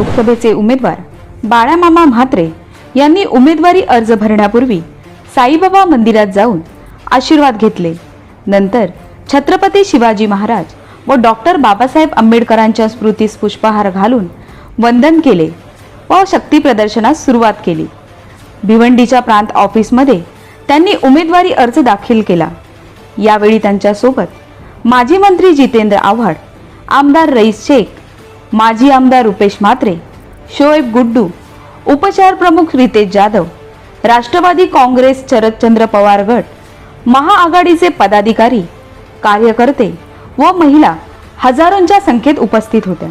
लोकसभेचे उमेदवार बाळामामा म्हात्रे यांनी उमेदवारी अर्ज भरण्यापूर्वी साईबाबा मंदिरात जाऊन आशीर्वाद घेतले. नंतर छत्रपती शिवाजी महाराज व डॉक्टर बाबासाहेब आंबेडकरांच्या स्मृतीस पुष्पहार घालून वंदन केले व शक्ती प्रदर्शनास सुरुवात केली. भिवंडीच्या प्रांत ऑफिसमध्ये त्यांनी उमेदवारी अर्ज दाखल केला. यावेळी त्यांच्यासोबत माजी मंत्री जितेंद्र आव्हाड आमदार रईस शेख माजी आमदार रुपेश म्हात्रे शोएब गुड्डू उपचार प्रमुख रितेश जाधव राष्ट्रवादी काँग्रेस शरदचंद्र पवार गट महाआघाडीचे पदाधिकारी कार्यकर्ते व महिला हजारोंच्या संख्येत उपस्थित होत्या.